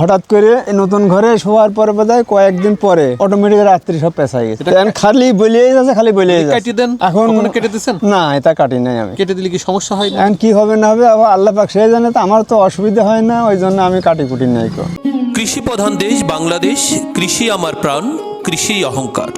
হঠাৎ করে নতুন ঘরে শোয়ার পরে বোধহয় কয়েকদিন পরে অটোমেটিক রাত্রি সব পেঁচাই গেছে। খালি বলিয়ে যাচ্ছে খালি বলিয়ে যাচ্ছে। দেন? এখন কেটে দিয়েছেন না এটা কাটি নাই আমি। কেটে দিলে কি সমস্যা হয়? না এখন কি হবে না হবে আবার আল্লাহ পাক সে জানে তো আমার তো অসুবিধা হয় না ওই জন্য আমি কাটি কুটি নাই কো কৃষি প্রধান দেশ বাংলাদেশ কৃষি আমার প্রাণ কৃষি অহংকার।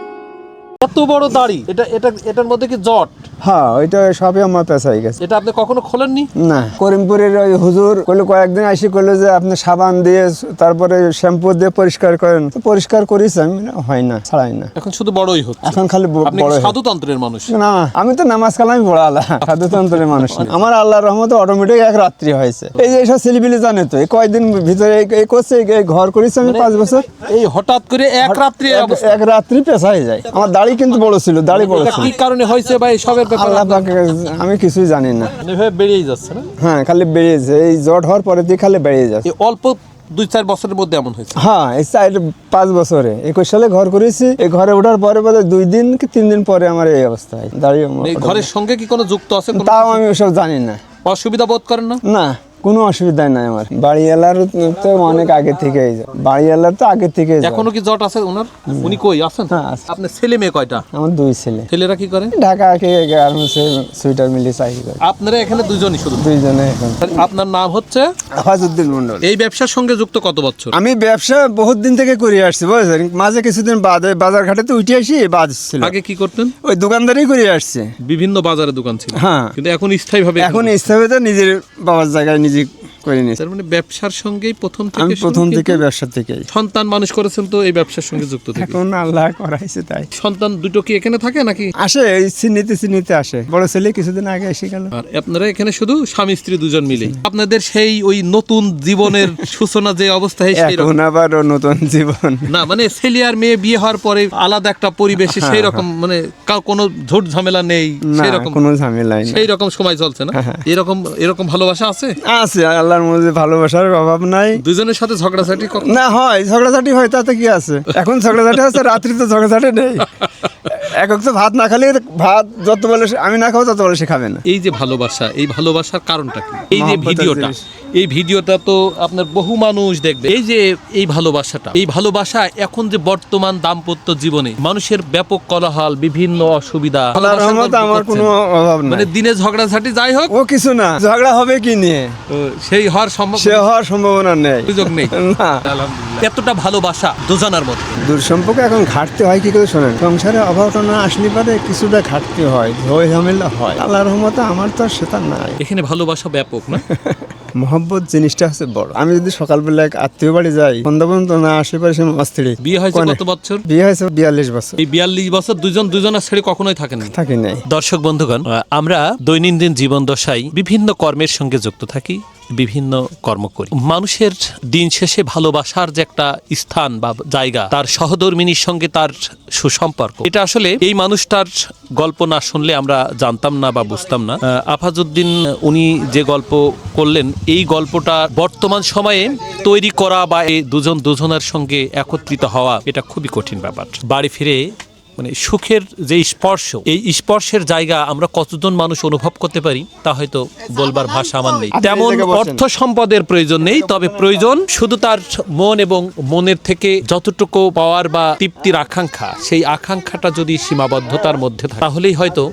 এত বড় দাড়ি এটা এটা এটার মধ্যে কি জট? হ্যাঁ ওইটা সবই আমার পেঁচাই গেছে। এটা আপনি কখনো খোলেননি? না। করিমপুরের ওই হুজুর কইলো কয়েকদিন আসি কইলো যে আপনি সাবান দিয়ে তারপরে শ্যাম্পু দিয়ে পরিষ্কার করেন। তো পরিষ্কার করিস আমি হয় না ছাড়াই না। এখন শুধু বড়ই হচ্ছে। এখন খালি ব- আপনি বড় হয়ে- সাধুতন্ত্রের মানুষ? না আমি তো নামাজ কালামই পড়া আলা সাধুতন্ত্রের মানুষ না। আমার আল্লাহর রহমতে অটোমেটিক এক রাত্রি হয়েছে। এই যে এইসব ছেলেপিলি জানে তো এই কয়দিন ভিতরে এই- এই করছে এই- এই ঘর করেছি আমি পাঁচ বছর। এই হঠাৎ করে এক রাত্রি এক- এক রাত্রি পেশাই যায়। আমার দাড়ি কিন্তু বড় ছিল দাড়ি বড় ছিল। কি কারণে হয়েছে বা এসবের আল্লাহ পাক আমি কিছুই জানি না। বেড়েই বেরিয়ে যাচ্ছে না? হ্যাঁ খালি বেড়েছে এই জ্বর হওয়ার পরে দিয়ে খালি বেড়ে যাচ্ছে অল্প দুই চার বছরের মধ্যে এমন হয়েছে? হ্যাঁ এই চার পাঁচ বছরে। একুশ সালে ঘর করেছি। এই ঘরে ওঠার পরে বলে দুই দিন কি তিন দিন পরে আমার এই অবস্থা। দাঁড়িয়ে ঘরের সঙ্গে কি কোনো যুক্ত আছে তাও আমি ওসব জানি না। অসুবিধা বোধ করেন না? না। কোনো অসুবিধা নাই আমার। বাড়িওয়ালার তো অনেক আগে থেকে বাড়িওয়ালার তো আগে থেকে এখনও কি জট আছে ওনার? উনি কই আছেন? হ্যাঁ, আছে। আপনার ছেলে মেয়ে কয়টা? আমার দুই ছেলে। ছেলেরা কি করে? ঢাকা কে গার্মেন্টসে সুইটার মিলি চাকরি করে। আপনারা এখানে দুজনই শুধু? দুইজনে এখন। আপনার নাম হচ্ছে? হাজুদ্দিন মন্ডল এই ব্যবসার সঙ্গে যুক্ত কত বছর? আমি ব্যবসা বহুত দিন থেকে করে আসছি বুঝলেন মাঝে কিছুদিন বাদে বাজার ঘাটে তো উঠে আসি বাদ ছিল। আগে কি করতেন? ওই দোকানদারি করে আসছে। বিভিন্ন বাজারে দোকান ছিল। হ্যাঁ। কিন্তু এখন স্থায়ী ভাবে এখন স্থাপিত নিজের বাবার জায়গায় নিজে Ник, করে নিয়েছে তার মানে ব্যবসার সঙ্গেই প্রথম থেকে আমি প্রথম থেকে ব্যবসা থেকেই। সন্তান মানুষ করেছেন তো এই ব্যবসার সঙ্গে যুক্ত থেকে। এখন আল্লাহ করাইছে তাই। সন্তান দুটো কি এখানে থাকে নাকি? আসে এই চিনিতে চিনিতে আসে। বড় ছেলে কিছুদিন আগে এসে গেল। আর আপনারা এখানে শুধু স্বামী স্ত্রী দুজন মিলে আপনাদের সেই ওই নতুন জীবনের সূচনা যে অবস্থায় সেই রকম। এখন আবার নতুন জীবন। না মানে ছেলে আর মেয়ে বিয়ে হওয়ার পরে আলাদা একটা পরিবেশে সেই রকম মানে কার কোনো ঝোট ঝামেলা নেই সেই রকম। কোনো ঝামেলা নেই। সেই রকম সময় চলছে না? এরকম এরকম ভালোবাসা আছে? আছে আল্লাহর মধ্যে ভালোবাসার অভাব নাই। দুজনের সাথে ঝগড়াঝাটি না হয় ঝগড়াঝাটি হয় তাতে কি আছে? এখন ঝগড়াঝাটি আছে রাত্রি তো ঝগড়াঝাটি নেই। একক তো ভাত না খালি ভাত যত বলে আমি না খাব তত বলে সে খাবে না। এই যে ভালোবাসা এই ভালোবাসার কারণটা কি? এই যে ভিডিওটা এই ভিডিওটা তো আপনার বহু মানুষ দেখবে। এই যে এই ভালোবাসাটা এই ভালোবাসা এখন যে বর্তমান দাম্পত্য জীবনে মানুষের ব্যাপক কলহাল বিভিন্ন অসুবিধা আমার কোনো অভাব মানে নাই দিনে ঝগড়াঝাটি যাই হোক ও কিছু না ঝগড়া হবে কি নিয়ে? সেই হওয়ার সম্ভব সে হওয়ার সম্ভাবনা নেই। সুযোগ নেই। না। এতটা ভালোবাসা দুজনার মধ্যে। দূর সম্পর্কে এখন ঘাটতে হয় কি করে শোনেন? সংসারে অভাবটা আসলে পারে কিছুটা ঘাটতি হয় ঝয় ঝামেলা হয়। আল্লাহ রহমতে আমার তো আর সেটা নাই। এখানে ভালোবাসা ব্যাপক না? মহব্বত জিনিসটা হচ্ছে বড়। আমি যদি সকালবেলা এক আত্মীয় বাড়ি যাই সন্ধ্যা পর্যন্ত না আসে পারে সে অস্থির বিয়ে হয়েছে কত বছর? বিয়ে হয়েছে বিয়াল্লিশ বছর। এই বিয়াল্লিশ বছর দুজন দুজনের ছেড়ে কখনোই থাকেনি থাকি নাই। দর্শক বন্ধুগণ আমরা দৈনন্দিন জীবন দশায় বিভিন্ন কর্মের সঙ্গে যুক্ত থাকি। বিভিন্ন কর্ম করি। মানুষের দিন শেষে ভালোবাসার যে একটা স্থান বা জায়গা তার সহধর্মিনীর সঙ্গে তার সুসম্পর্ক। এটা আসলে এই মানুষটার গল্প না শুনলে আমরা জানতাম না বা বুঝতাম না। আহ, আফাজউদ্দিন উনি যে গল্প করলেন এই গল্পটা বর্তমান সময়ে তৈরি করা বা এই দুজন দুজনের সঙ্গে একত্রিত হওয়া এটা খুবই কঠিন ব্যাপার। বাড়ি ফিরে মানে সুখের যে স্পর্শ এই স্পর্শের জায়গা আমরা কতজন মানুষ অনুভব করতে পারি তা হয়তো বলবার ভাষা আমার নেই তেমন। অর্থ সম্পদের প্রয়োজন নেই তবে প্রয়োজন শুধু তার মন এবং মনের থেকে যতটুকু পাওয়ার বা তৃপ্তির আকাঙ্ক্ষা সেই আকাঙ্ক্ষাটা যদি সীমাবদ্ধতার মধ্যে থাকে তাহলেই হয়তো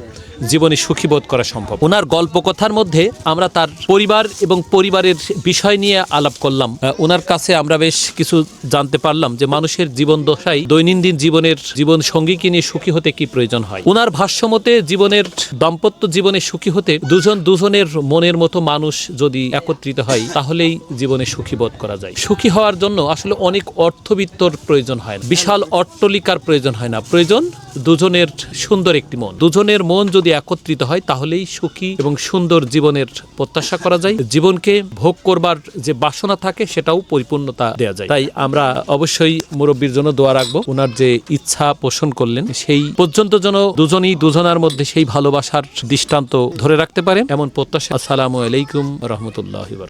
জীবনে সুখী বোধ করা সম্ভব। ওনার গল্প কথার মধ্যে আমরা তার পরিবার এবং পরিবারের বিষয় নিয়ে আলাপ করলাম। ওনার কাছে আমরা বেশ কিছু জানতে পারলাম যে মানুষের জীবন দশায় দৈনন্দিন জীবনের জীবন সঙ্গীকে নিয়ে সুখী হতে কি প্রয়োজন হয়। ওনার ভাষ্যমতে জীবনের দাম্পত্য জীবনে সুখী হতে দুজন দুজনের মনের মতো মানুষ যদি একত্রিত হয়, তাহলেই জীবনে সুখী বোধ করা যায়। সুখী হওয়ার জন্য আসলে অনেক অর্থবিত্তর প্রয়োজন হয় বিশাল অট্টলিকার প্রয়োজন হয় না। প্রয়োজন দুজনের সুন্দর একটি মন। দুজনের মন যদি একত্রিত হয়, তাহলেই সুখী এবং সুন্দর জীবনের প্রত্যাশা করা যায়। জীবনকে ভোগ করবার যে বাসনা থাকে, সেটাও পরিপূর্ণতা দেওয়া যায়। তাই আমরা অবশ্যই মুরব্বীর জন্য দোয়া রাখব। ওনার যে ইচ্ছা পোষণ করলেন, সেই পর্যন্ত যেন দুজনই দুজনার মধ্যে সেই ভালোবাসার দৃষ্টান্ত ধরে রাখতে পারেন। এমন প্রত্যাশা। আসসালামু আলাইকুম রহমতুল্লাহ